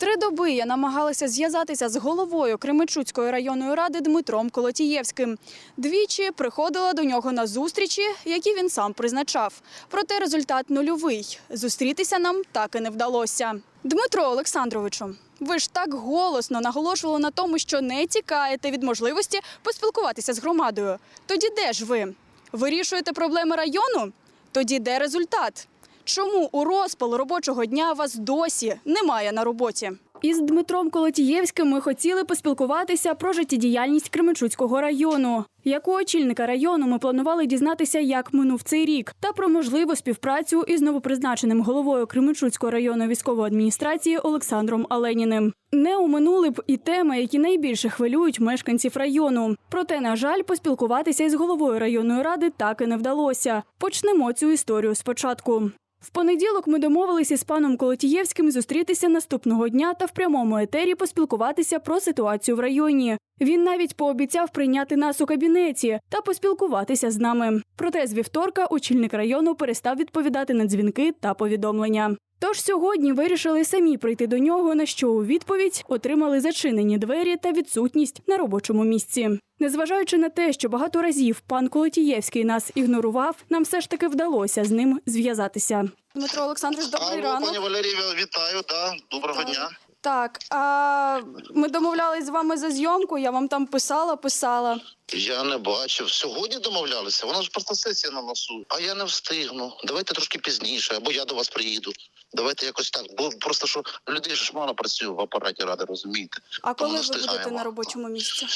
Три доби я намагалася зв'язатися з головою Кременчуцької районної ради Дмитром Колотієвським. Двічі приходила до нього на зустрічі, які він сам призначав. Проте результат нульовий. Зустрітися нам так і не вдалося. Дмитро Олександровичу, ви ж так голосно наголошували на тому, що не тікаєте від можливості поспілкуватися з громадою. Тоді де ж ви? Вирішуєте проблеми району? Тоді де результат? Чому у розпал робочого дня вас досі немає на роботі? Із Дмитром Колотієвським ми хотіли поспілкуватися про життєдіяльність Кременчуцького району. Як у очільника району ми планували дізнатися, як минув цей рік, та про можливу співпрацю із новопризначеним головою Кременчуцької районної військової адміністрації Олександром Аленіним. Не уминули б і теми, які найбільше хвилюють мешканців району. Проте, на жаль, поспілкуватися із головою районної ради так і не вдалося. Почнемо цю історію спочатку. В понеділок ми домовилися з паном Колотієвським зустрітися наступного дня та в прямому етері поспілкуватися про ситуацію в районі. Він навіть пообіцяв прийняти нас у кабінеті та поспілкуватися з нами. Проте з вівторка очільник району перестав відповідати на дзвінки та повідомлення. Тож сьогодні вирішили самі прийти до нього, на що у відповідь отримали зачинені двері та відсутність на робочому місці. Незважаючи на те, що багато разів пан Колотієвський нас ігнорував, нам все ж таки вдалося з ним зв'язатися. Дмитро Олександрович, Алло, пані Валерія, вітаю, да. Доброго Так. дня. Так, а ми домовлялись з вами за зйомку. Я вам там писала, писала. Я не бачив. Сьогодні домовлялися. Вона ж просто сесія на носу. А я не встигну. Давайте трошки пізніше, або я до вас приїду. Давайте якось так. Бо просто що людей ж мало працює в апараті ради, розумієте? А коли ви будете на робочому місці?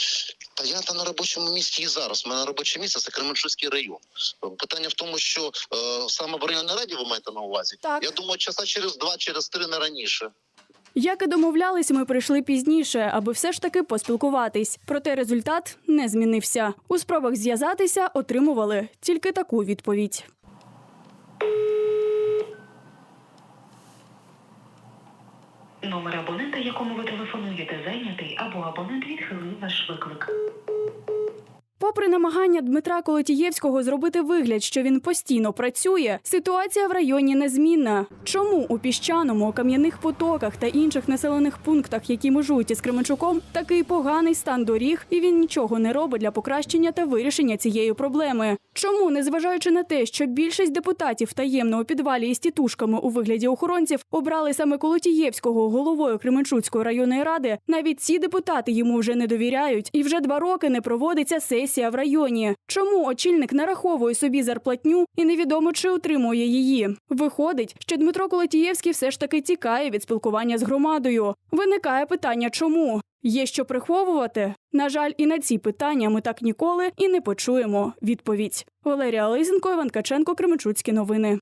Та я та на робочому місці і зараз. У мене робоче місце це Кременчуцький район. Питання в тому, що е, саме в районній раді ви маєте на увазі. Так. Я думаю, часа через два, через три не раніше. Як і домовлялись, ми прийшли пізніше, аби все ж таки поспілкуватись. Проте результат не змінився. У спробах зв'язатися отримували тільки таку відповідь. Номер абонента, якому ви телефонуєте, зайнятий або абонент відхилив ваш виклик. Попри намагання Дмитра Колотієвського зробити вигляд, що він постійно працює, ситуація в районі незмінна. Чому у піщаному, кам'яних потоках та інших населених пунктах, які межують із Кременчуком, такий поганий стан доріг, і він нічого не робить для покращення та вирішення цієї проблеми? Чому, незважаючи на те, що більшість депутатів таємно у підвалі із тітушками у вигляді охоронців обрали саме Колотієвського головою Кременчуцької районної ради, навіть ці депутати йому вже не довіряють, і вже два роки не проводиться сесія в районі. Чому очільник нараховує собі зарплатню і невідомо чи отримує її? Виходить, що Дмитро Колотієвський все ж таки тікає від спілкування з громадою. Виникає питання, чому? Є що приховувати? На жаль, і на ці питання ми так ніколи і не почуємо відповідь. Валерія Лизенко, Іван Каченко, Кременчуцькі новини.